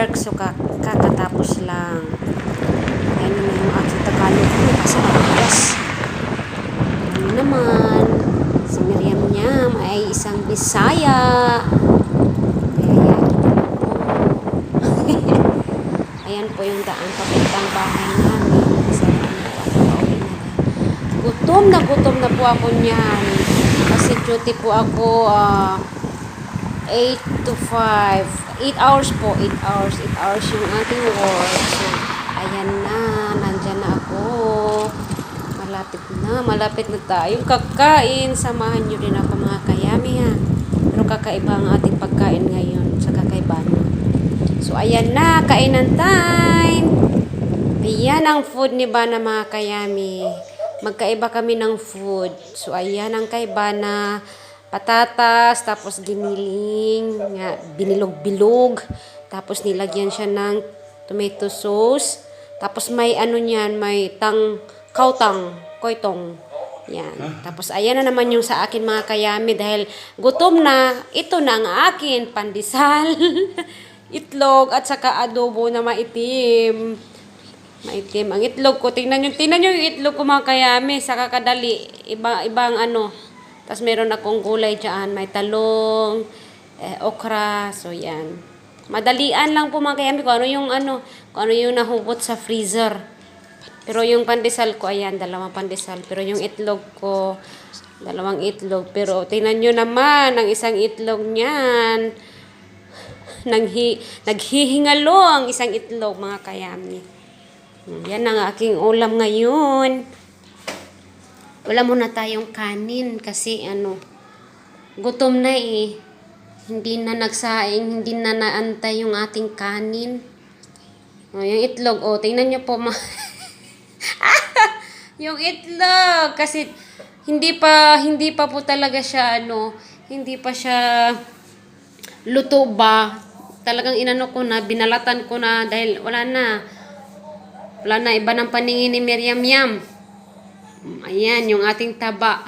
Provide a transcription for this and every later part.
work. So, kak kakatapos lang. Ayan na yung aking Tagalog ko. Kasi tapos. Naman. Si Miriam Nyam ay isang Bisaya. Ayan. Po yung daan papuntang bahay namin. Gutom na gutom na po ako niyan. Kasi duty po ako uh, 8 to 5. 8 hours po. 8 hours. 8 hours yung ating work. So, ayan na. Nandyan na ako. Malapit na. Malapit na tayong kakain. Samahan nyo din ako mga kayami ha. Pero kakaiba ang ating pagkain ngayon sa kakaiba. So, ayan na. Kainan time. Ayan ang food ni Bana mga kayami. Magkaiba kami ng food. So, ayan ang kay Bana. Patatas, tapos giniling, nga, binilog-bilog. Tapos nilagyan siya ng tomato sauce. Tapos may ano niyan, may tang, kautang, koitong. Yan. Tapos ayan na naman yung sa akin mga kayami dahil gutom na. Ito na ang akin, pandesal, itlog at saka adobo na maitim. Maitim ang itlog ko. Tingnan nyo, tingnan nyo yung itlog ko mga kayami. Saka kadali. Iba, ibang ano. Tapos meron akong gulay dyan. May talong, eh, okra. So yan. Madalian lang po mga kayami kung ano yung ano. Kung ano yung nahubot sa freezer. Pero yung pandesal ko, ayan, dalawang pandesal. Pero yung itlog ko, dalawang itlog. Pero tingnan nyo naman, ang isang itlog niyan. Nanghi, naghihingalo ang isang itlog, mga kayami. Yan ang aking ulam ngayon. Wala muna tayong kanin kasi ano, gutom na eh. Hindi na nagsaing, hindi na naantay yung ating kanin. O, yung itlog, o, tingnan niyo po, ma yung itlog, kasi hindi pa, hindi pa po talaga siya, ano, hindi pa siya luto ba. Talagang inano ko na, binalatan ko na dahil wala na. Wala na, iba ng paningin ni Miriam Yam. Ayan, yung ating taba.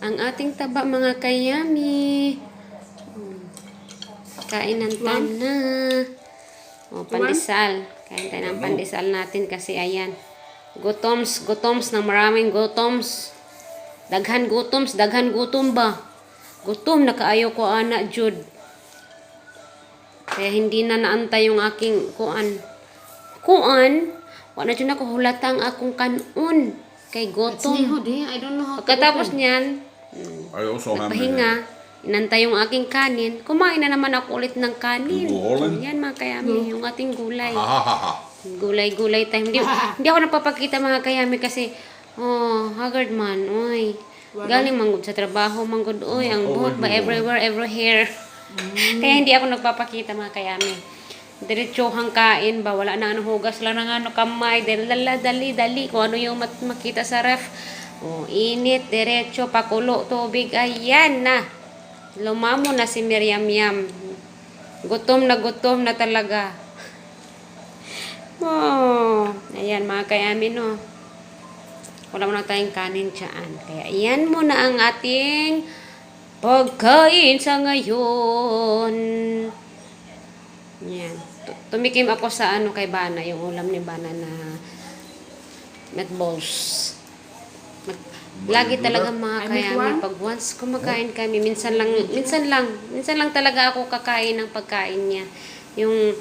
Ang ating taba, mga kayami. Kain ng na. O, pandesal. Kain tayo ng pandesal natin kasi ayan. Gutoms, gutoms na maraming gutoms. Daghan gutoms, daghan gutom ba? Gutom, nakaayo ko ana, Jude. Kaya hindi na naantay yung aking kuan. Kuan, wala dyan ako hulata ang akong kanon. Kay gutom. Day. I don't know how Pagkatapos niyan, I also have pahinga, inantay yung aking kanin, kumain na naman ako ulit ng kanin. Yan mga kayami, yung ating gulay. Ha ha ha ha. Gulay-gulay time. Hindi, hindi ako napapakita mga kayami kasi, oh, haggard man, oy. Galing manggod sa trabaho, manggod, oy, ang buhok ba everywhere, everywhere. Kaya hindi ako nagpapakita mga kayami. Diretsuhang kain ba, wala na ano hugas lang ng ano kamay, dali, dali, dali, kung ano yung makita sa ref. Oh, init, diretso, pakulo, tubig, ayan na. Lumamo na si Miriam Yam. Gutom na gutom na talaga. Oh, ayan mga kayamin no. Wala mo na tayong kanin dyan. Kaya iyan muna ang ating pagkain sa ngayon. Yan. Tu- Tumikim ako sa ano kay Bana, yung ulam ni Bana na meatballs. Mag- Lagi talaga mga kayami, pag once kumakain kami, minsan lang, minsan lang, minsan lang talaga ako kakain ng pagkain niya. Yung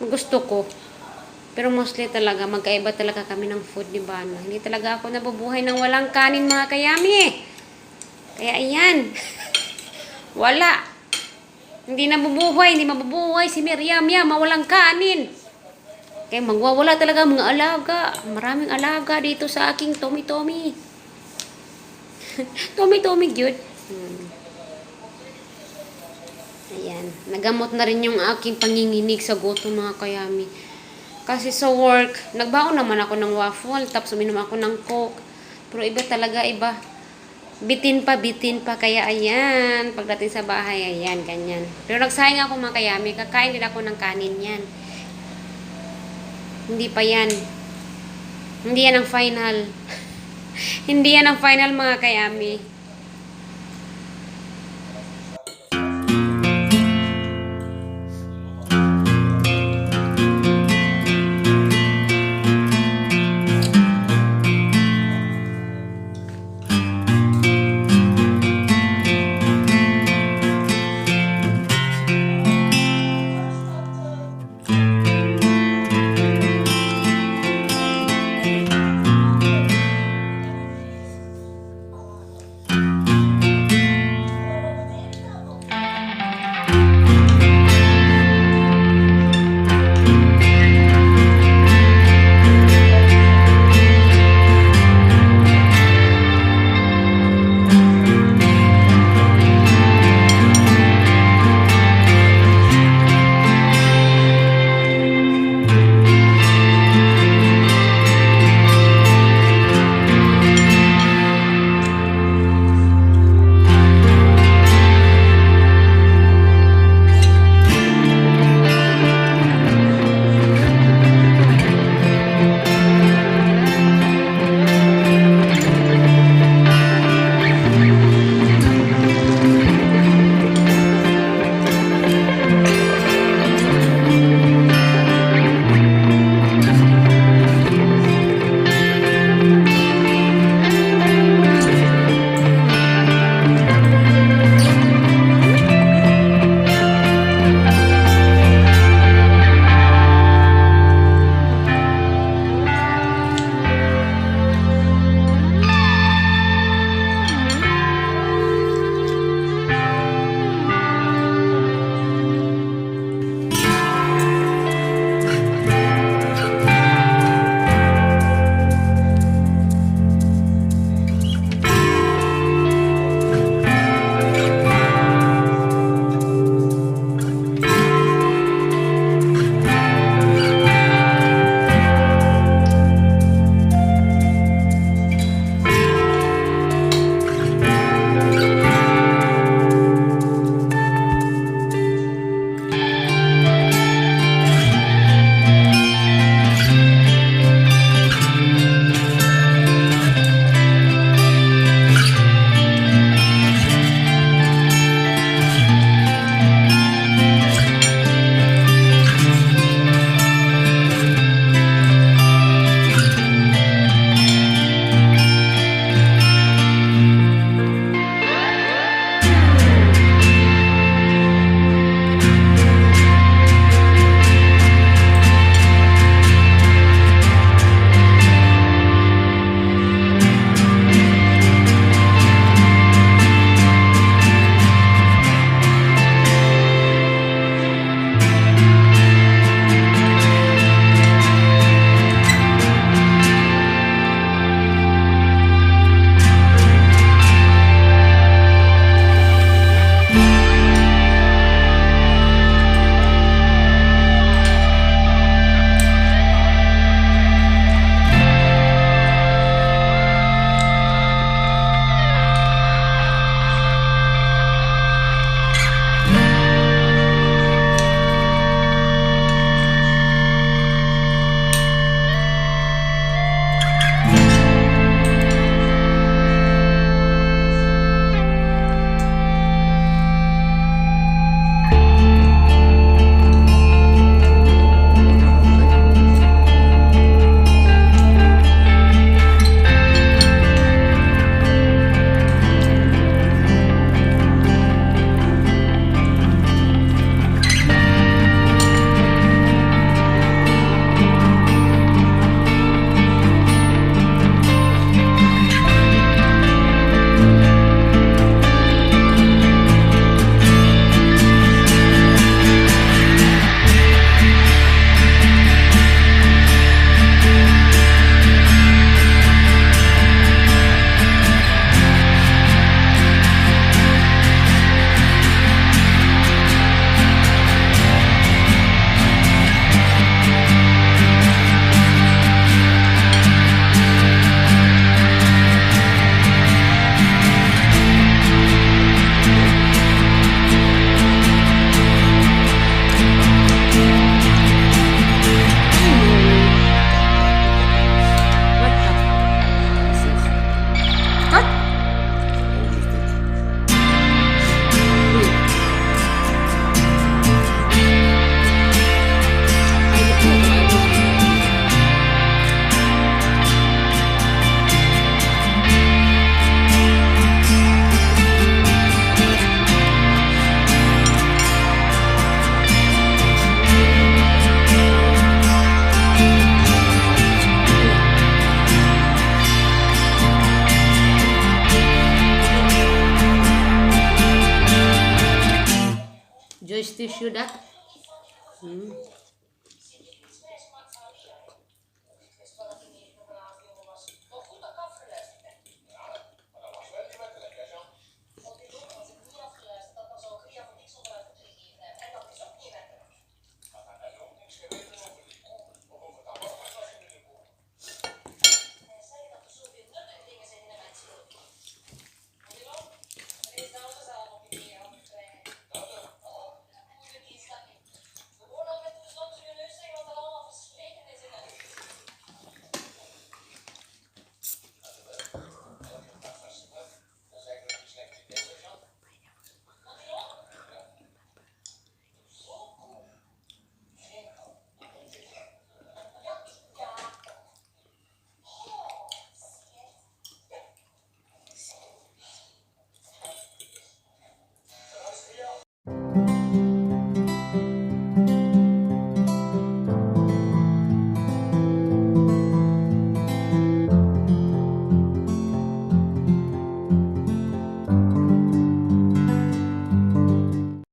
gusto ko. Pero mostly talaga, magkaiba talaga kami ng food ni Bana. Hindi talaga ako nabubuhay ng walang kanin mga kayami. Kaya ayan. Wala. Hindi nabubuhay, hindi mabubuhay si Miriam yan, mawalang kanin. Kaya magwawala talaga mga alaga. Maraming alaga dito sa aking Tommy-Tommy. Tommy-Tommy, good. Hmm. Ayan. Nagamot na rin yung aking panginginig sa gutom mga kayami. Kasi sa work, nagbaon naman ako ng waffle, tapos uminom ako ng coke. Pero iba talaga, iba. Bitin pa, bitin pa. Kaya ayan, pagdating sa bahay, ayan, ganyan. Pero nagsayang ako mga kayami, kakain din ako ng kanin yan. Hindi pa yan. Hindi yan ang final. Hindi yan ang final mga kayami. tissue dah. Hmm.